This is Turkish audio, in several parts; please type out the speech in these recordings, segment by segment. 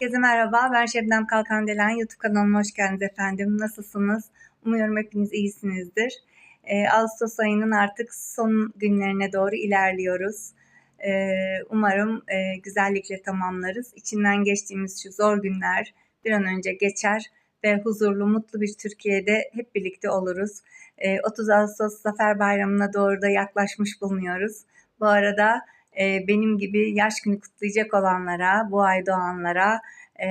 Herkese merhaba. Ben Şebnem Kalkandelen. YouTube kanalıma hoş geldiniz efendim. Nasılsınız? Umuyorum hepiniz iyisinizdir. Ee, Ağustos ayının artık son günlerine doğru ilerliyoruz. Ee, umarım e, güzellikle tamamlarız. İçinden geçtiğimiz şu zor günler bir an önce geçer ve huzurlu, mutlu bir Türkiye'de hep birlikte oluruz. Ee, 30 Ağustos Zafer Bayramı'na doğru da yaklaşmış bulunuyoruz. Bu arada e, benim gibi yaş günü kutlayacak olanlara, bu ay doğanlara e,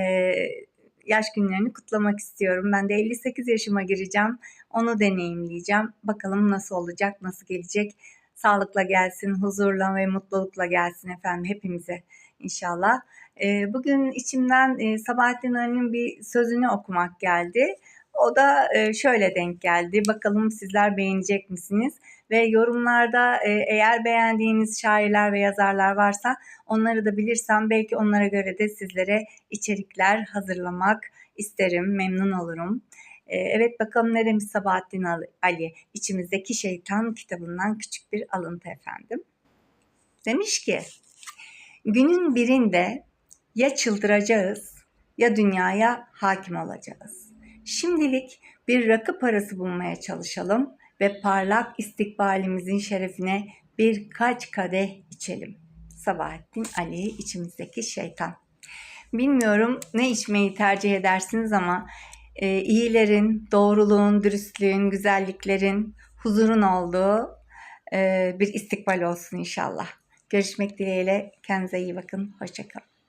yaş günlerini kutlamak istiyorum. Ben de 58 yaşıma gireceğim. Onu deneyimleyeceğim. Bakalım nasıl olacak, nasıl gelecek. Sağlıkla gelsin, huzurla ve mutlulukla gelsin efendim hepimize inşallah. E, bugün içimden e, Sabahattin Ali'nin bir sözünü okumak geldi. O da e, şöyle denk geldi. Bakalım sizler beğenecek misiniz? Ve yorumlarda e, eğer beğendiğiniz şairler ve yazarlar varsa onları da bilirsem belki onlara göre de sizlere içerikler hazırlamak isterim, memnun olurum. E, evet bakalım ne demiş Sabahattin Ali, içimizdeki şeytan kitabından küçük bir alıntı efendim. Demiş ki, günün birinde ya çıldıracağız ya dünyaya hakim olacağız. Şimdilik bir rakı parası bulmaya çalışalım ve parlak istikbalimizin şerefine birkaç kadeh içelim. Sabahattin Ali içimizdeki şeytan. Bilmiyorum ne içmeyi tercih edersiniz ama e, iyilerin, doğruluğun, dürüstlüğün, güzelliklerin, huzurun olduğu e, bir istikbal olsun inşallah. Görüşmek dileğiyle. Kendinize iyi bakın. Hoşçakalın.